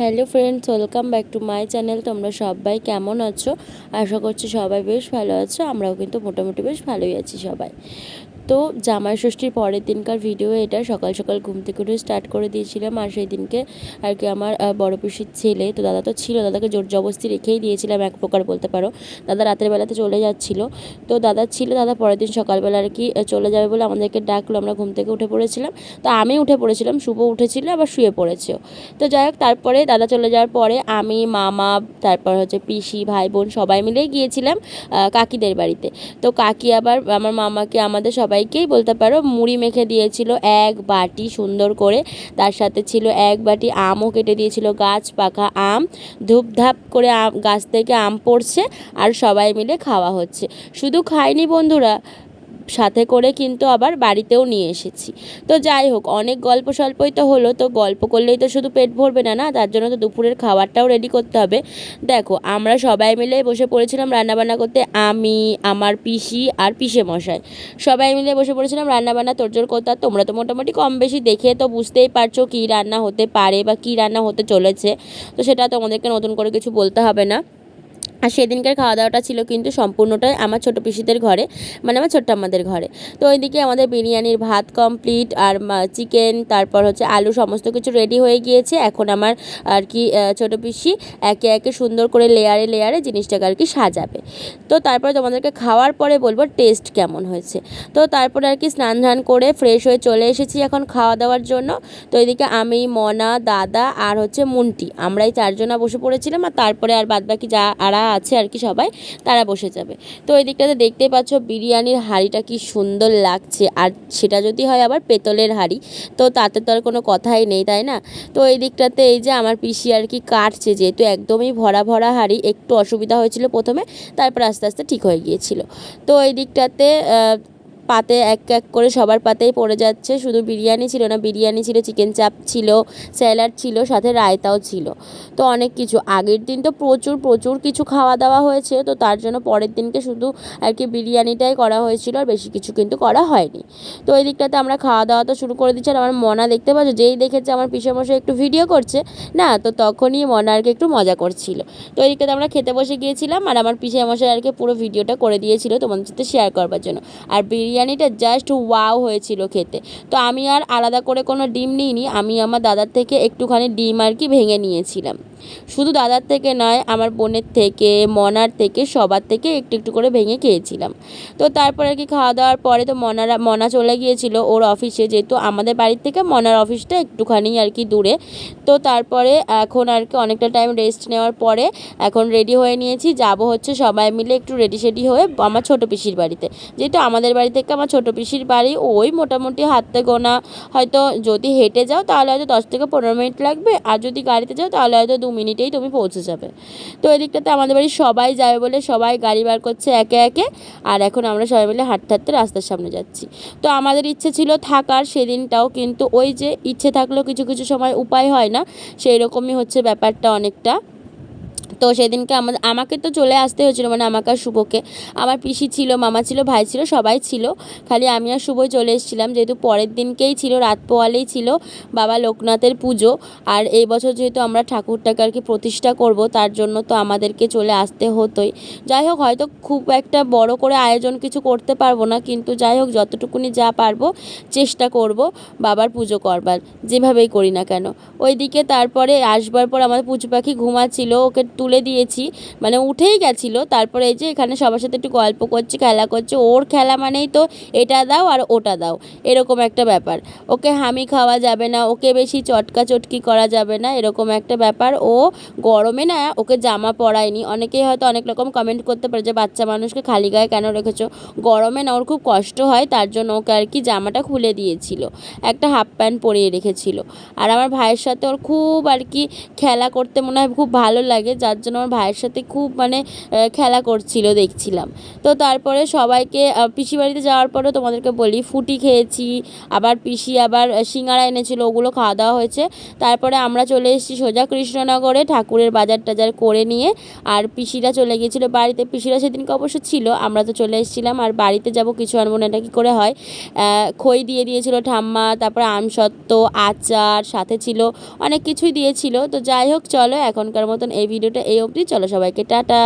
Hello friends, welcome back to my channel. তোমরা সবাই কেমন আছো? আশা করছি সবাই বেশ ভালো আছো। আমরাও কিন্তু মোটামুটি বেশ ভালোই আছি সবাই। তো জামাই ষষ্ঠীর পরের দিনকার ভিডিও এটা সকাল সকাল ঘুম থেকে উঠে স্টার্ট করে দিয়েছিলাম আর সেই দিনকে আর কি আমার বড় পিসির ছেলে, তো দাদা তো ছিল, দাদাকে জোর জবস্তি রেখেই দিয়েছিলাম এক প্রকার বলতে পারো। দাদা রাতের বেলাতে চলে যাচ্ছিল। তো দাদা ছিল, দাদা পরের দিন সকালবেলা আর কি চলে যাবে বলে আমাদেরকে ডাকলো। আমরা ঘুম থেকে উঠে পড়েছিলাম। তো আমি উঠে পড়েছিলাম, শুভ উঠেছিল, আবার শুয়ে পড়েছেও তো যাই হোক, তারপরে দাদা চলে যাওয়ার পরে আমি, মামা, তারপর হচ্ছে পিসি, ভাই, বোন সবাই মিলেই গিয়েছিলাম কাকিদের বাড়িতে। তো কাকি আবার, আমার মামাকে, আমাদের সবাইকেই বলতে পারো, মুড়ি মেখে দিয়েছিল এক বাটি সুন্দর করে। তার সাথে ছিল এক বাটি আমও কেটে দিয়েছিল, গাছ পাকা আম। ধূপধাপ করে আম, গাছ থেকে আম পড়ছে আর সবাই মিলে খাওয়া হচ্ছে। শুধু খায়নি বন্ধুরা সাথে করে কিন্তু আবার বাড়িতেও নিয়ে এসেছি। তো যাই হোক, অনেক গল্প স্বল্পই তো হলো, তো গল্প করলেই তো শুধু পেট ভরবে না না? তার জন্য তো দুপুরের খাবারটাও রেডি করতে হবে। দেখো, আমরা সবাই মিলে বসে পড়েছিলাম রান্নাবান্না করতে, আমি, আমার পিসি আর পিসে মশাই। সবাই মিলে বসে পড়েছিলাম রান্নাবান্না তোড়জোড় করতে আর তোমরা তো মোটামুটি কম বেশি দেখে তো বুঝতেই পারছ কী রান্না হতে পারে বা কী রান্না হতে চলেছে। তো সেটা তোমাদেরকে নতুন করে কিছু বলতে হবে না। আর সেদিনকার খাওয়া দাওয়াটা ছিল কিন্তু সম্পূর্ণটাই আমার ছোটো পিসিদের ঘরে মানে আমার ছোট্ট আমাদের ঘরে। তো ওইদিকে আমাদের বিরিয়ানির ভাত কমপ্লিট আর চিকেন তারপর হচ্ছে আলু সমস্ত কিছু রেডি হয়ে গিয়েছে। এখন আমার আর কি ছোটো পিসি একে একে সুন্দর করে লেয়ারে লেয়ারে জিনিসটাকে আর কি সাজাবে। তো তারপরে তোমাদেরকে খাওয়ার পরে বলব টেস্ট কেমন হয়েছে। তো তারপরে আর কি স্নান ধান করে ফ্রেশ হয়ে চলে এসেছি এখন খাওয়া দাওয়ার জন্য। তো এদিকে আমি, মনা, দাদা আর হচ্ছে মুন্টি, আমরাই চারজনা বসে পড়েছিলাম আর তারপরে আর বাদবাকি যা, আরা আছে আর কি সবাই, তারা বসে যাবে। তো এই দিকটাতে দেখতেই পাচ্ছ বিরিয়ানির হাঁড়িটা কি সুন্দর লাগছে। আর সেটা যদি হয় আবার পেতলের হাঁড়ি, তো তাতে তো আর কোনো কথাই নেই, তাই না? তো এই দিকটাতে এই যে আমার পিসি আর কি কাটছে, যেহেতু একদমই ভরা ভরা হাঁড়ি, একটু অসুবিধা হয়েছিল প্রথমে, তারপর আস্তে আস্তে ঠিক হয়ে গিয়েছিল। তো এই দিকটাতে পাতে এক এক করে সবার পাতেই পড়ে যাচ্ছে। শুধু বিরিয়ানি ছিল না, বিরিয়ানি ছিল চিকেন চাপ ছিল স্যালাড ছিল, সাথে রায়তাও ছিল। তো অনেক কিছু। আগের দিন তো প্রচুর প্রচুর কিছু খাওয়া দাওয়া হয়েছে। তো তার জন্য পরের দিনকে শুধু আর কি বিরিয়ানিটাই করা হয়েছিল, আর বেশি কিছু কিন্তু করা হয়নি। তো ওই দিকটাতে আমরা খাওয়া দাওয়া তো শুরু করে দিচ্ছি। আর আমার মনা দেখতে পাচ্ছ, যেই দেখেছে আমার পিসেমশাই একটু ভিডিও করছে, না, তো তখনই মনা আর কি একটু মজা করছিল। তো ওই দিকটাতে আমরা খেতে বসে গিয়েছিলাম, আর আমার পিসেমশাই আর কি পুরো ভিডিওটা করে দিয়েছিল তোমাদের সাথে শেয়ার করবার জন্য। আর বিরিয়ানিটা জাস্ট ওয়াও হয়েছিল খেতে। তো আমি আর আলাদা করে কোনো ডিম নিইনি, আমি আমার দাদার থেকে একটুখানি ডিম আর কি ভেঙে নিয়েছিলাম। শুধু দাদার থেকে নয়, আমার বোনের থেকে, মনার থেকে, সবার থেকে একটু একটু করে ভেঙে খেয়েছিলাম। তো তারপর আর কি খাওয়া দাওয়ার পরে তো মনারা, মনা চলে গিয়েছিল ওর অফিসে, যেহেতু আমাদের বাড়ির থেকে মনার অফিসটা একটুখানি আর কি দূরে। তো তারপরে এখন আর কি অনেকটা টাইম রেস্ট নেওয়ার পরে এখন রেডি হয়ে নিয়েছি। যাব হচ্ছে সবাই মিলে একটু রেডি সেডি হয়ে আমার ছোটো পিসির বাড়িতে। যেহেতু আমাদের বাড়ি থেকে আমার ছোটো পিসির বাড়ি, ওই মোটামুটি হাতে গোনা, হয়তো যদি হেঁটে যাও তাহলে হয়তো দশ থেকে পনেরো মিনিট লাগবে। আর যদি গাড়িতে যাও তাহলে হয়তো দু মিনিটেই তুমি পৌঁছে যাবে। তো এদিকটাতে দিকটাতে আমাদের বাড়ি সবাই যাবে বলে সবাই গাড়ি বার করছে একে একে, আর এখন আমরা সবাই মিলে হাঁটতে হাঁটতে রাস্তার সামনে যাচ্ছি। তো আমাদের ইচ্ছে ছিল থাকার সেদিনটাও কিন্তু ওই যে ইচ্ছে থাকলেও কিছু কিছু সময় উপায় হয় না সেই রকমই হচ্ছে ব্যাপারটা অনেকটা। তো সেদিনকে আমাদের আমাকে তো চলে আসতে হয়েছিল মানে আমাকে আর শুভকে। আমার পিসি ছিল, মামা ছিল, ভাই ছিল, সবাই ছিল। খালি আমি আর শুভই চলে এসেছিলাম, যেহেতু পরের দিনকেই ছিল, রাত পোয়ালেই ছিল বাবা লোকনাথের পুজো। আর এই বছর যেহেতু আমরা ঠাকুরটাকে আর কি প্রতিষ্ঠা করব, তার জন্য তো আমাদেরকে চলে আসতে হতোই। যাই হোক, হয়তো খুব একটা বড় করে আয়োজন কিছু করতে পারব না, কিন্তু যাই হোক, যতটুকুনি যা পারব চেষ্টা করব বাবার পুজো করবার, যেভাবেই করি না কেন। ওইদিকে তারপরে আসবার পর আমাদের পুচু পাখি ঘুমাচ্ছিল, ওকে তুলে দিয়েছি। মানে উঠেই গেছিল। তারপরে এই যে এখানে সবার সাথে একটু গল্প করছে, খেলা করছে। ওর খেলা মানেই তো এটা দাও আর ওটা দাও। এরকম একটা ব্যাপার। ওকে হামি খাওয়া যাবে না, ওকে বেশি চটকা চটকি করা যাবে না, এরকম একটা ব্যাপার। ও গরমে না ওকে জামা পরায়নি। অনেকেই হয়তো অনেক রকম কমেন্ট করতে পারে যে, বাচ্চা মানুষকে খালি গায়ে কেন রেখেছো? গরমে না ওর খুব কষ্ট হয়, তার জন্য ওকে আর কি জামাটা খুলে দিয়েছিল। একটা হাফ প্যান্ট পরিয়ে রেখেছিল। আর আমার ভাইয়ের সাথে ওর খুব আর কি খেলা করতে মনে হয় খুব ভালো লাগে। যার তার জন্য আমার ভাইয়ের সাথে খুব মানে খেলা করছিল, দেখছিলাম। তো তারপরে সবাইকে পিসি বাড়িতে যাওয়ার পরেও তোমাদেরকে বলি, ফুটি খেয়েছি, আবার পিসি আবার সিঙ্গারা এনেছিল, ওগুলো খাওয়া দাওয়া হয়েছে। তারপরে আমরা চলে এসেছি সোজা কৃষ্ণনগরে, ঠাকুরের বাজার টাজার করে নিয়ে, আর পিসিরা চলে গিয়েছিল বাড়িতে। পিসিরা সেদিনকে অবশ্য ছিল, আমরা তো চলে এসেছিলাম, আর বাড়িতে যাব কিছু আনব না, এটা কী করে হয়? খই দিয়ে দিয়েছিল ঠাম্মা, তারপরে আমসত্ত্ব, আচার, সাথে ছিল অনেক কিছুই দিয়েছিল। তো যাই হোক, চলো এখনকার মতন এই ভিডিওটা এই অবধি। চলো সবাইকে টাটা।